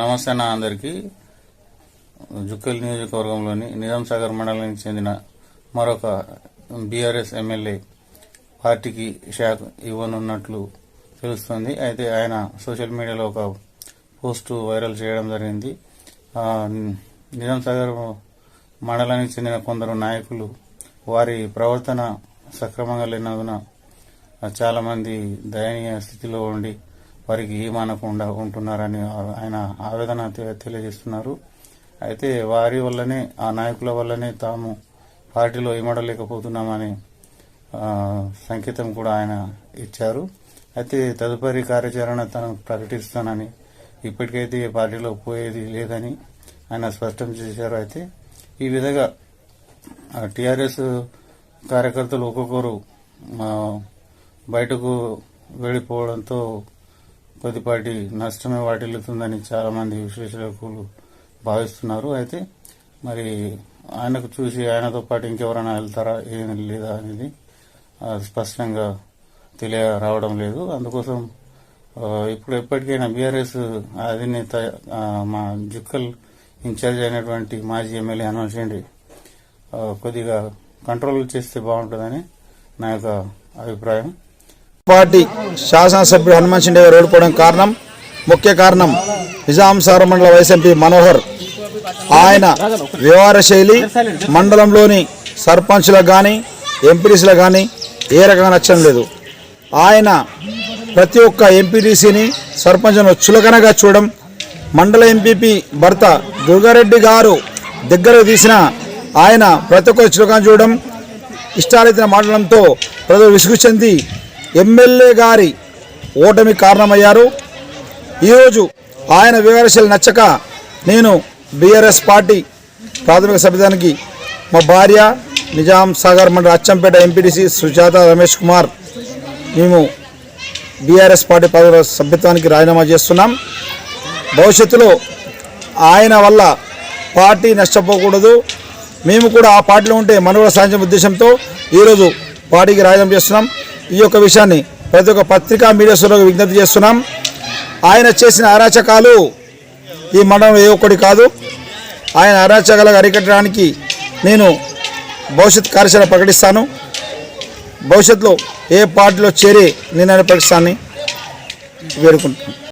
నమస్తే నా అందరికీ జుక్కల్ నియోజకవర్గంలోని నిజాం సాగర్ మండలానికి చెందిన మరొక బీఆర్ఎస్ ఎమ్మెల్యే పార్టీకి షాక్ ఇవ్వనున్నట్లు తెలుస్తుంది. అయితే ఆయన సోషల్ మీడియాలో ఒక పోస్టు వైరల్ చేయడం జరిగింది. నిజాం సాగర్ మండలానికి చెందిన కొందరు నాయకులు వారి ప్రవర్తన సక్రమంగా లేనందున చాలామంది దయనీయ స్థితిలో ఉండి వారికి ఏమనకుండా ఉంటున్నారని ఆయన ఆవేదన తెలియజేస్తున్నారు. అయితే వారి వల్లనే ఆ నాయకుల వల్లనే తాము పార్టీలో ఇమడలేకపోతున్నామని సంకేతం కూడా ఆయన ఇచ్చారు. అయితే తదుపరి కార్యాచరణ తను ప్రకటిస్తానని ఇప్పటికైతే ఈ పార్టీలో పోయేది లేదని ఆయన స్పష్టం చేశారు. అయితే ఈ విధంగా టీఆర్ఎస్ కార్యకర్తలు ఒక్కొక్కరు బయటకు వెళ్ళిపోవడంతో కొద్దిపాటి నష్టమే వాటిల్లుతుందని చాలామంది విశ్లేషకులు భావిస్తున్నారు. అయితే మరి ఆయనకు చూసి ఆయనతో పాటు ఇంకెవరైనా వెళ్తారా ఏం లేదా అనేది స్పష్టంగా తెలియ రావడం లేదు. అందుకోసం ఇప్పుడు ఎప్పటికైనా బీఆర్ఎస్ అధినేత మా జుక్కల్ ఇన్ఛార్జ్ అయినటువంటి మాజీ ఎమ్మెల్యే అనవసండి కొద్దిగా కంట్రోల్ చేస్తే బాగుంటుందని నా యొక్క అభిప్రాయం. పార్టీ శాసనసభ్యుడు హనుమాన్ సిండే గారు ఓడిపోవడం కారణం. ముఖ్య కారణం నిజాం సాగర్ మండల వైఎస్ఎంపీ మనోహర్. ఆయన వ్యవహార శైలి మండలంలోని సర్పంచ్లకు కానీ ఎంపీడీసీలకు కానీ ఏ రకంగా నచ్చడం లేదు. ఆయన ప్రతి ఒక్క ఎంపీటీసీని సర్పంచ్ను చులకనగా చూడడం మండల ఎంపీపీ భర్త దుర్గారెడ్డి గారు దగ్గర తీసిన ఆయన ప్రతి ఒక్క చులకన చూడడం ఇష్టాలైతే మాట్లాడడంతో ప్రజలు విసుగు చెంది ఎమ్మెల్యే గారి ఓటమి కారణమయ్యారు. ఈరోజు ఆయన వివరశలు నచ్చక నేను బీఆర్ఎస్ పార్టీ ప్రాథమిక సభ్యదానికి మా భార్య నిజాం సాగర్ మండల అచ్చంపేట ఎంపీటీసీ సుజాత రమేష్ కుమార్ మేము బీఆర్ఎస్ పార్టీ పదవి సభ్యత్వానికి రాజీనామా చేస్తున్నాం. భవిష్యత్తులో ఆయన వల్ల పార్టీ నష్టపోకూడదు. మేము కూడా ఆ పార్టీలో ఉంటే మనుగడ సాధించే ఉద్దేశంతో ఈరోజు పార్టీకి రాజీనామా చేస్తున్నాం. ఈ యొక్క విషయాన్ని ప్రతి ఒక్క పత్రికా మీడియా సోదరులకు విజ్ఞప్తి చేస్తున్నాం. ఆయన చేసిన అరాచకాలు ఈ మండలంలో ఏ ఒక్కటి కాదు. ఆయన అరాచకాలకు అరికట్టడానికి నేను భవిష్యత్ కార్యశాల ప్రకటిస్తాను. భవిష్యత్తులో ఏ పార్టీలో చేరి నేను ప్రకటిస్తానని వేడుకుంటున్నాను.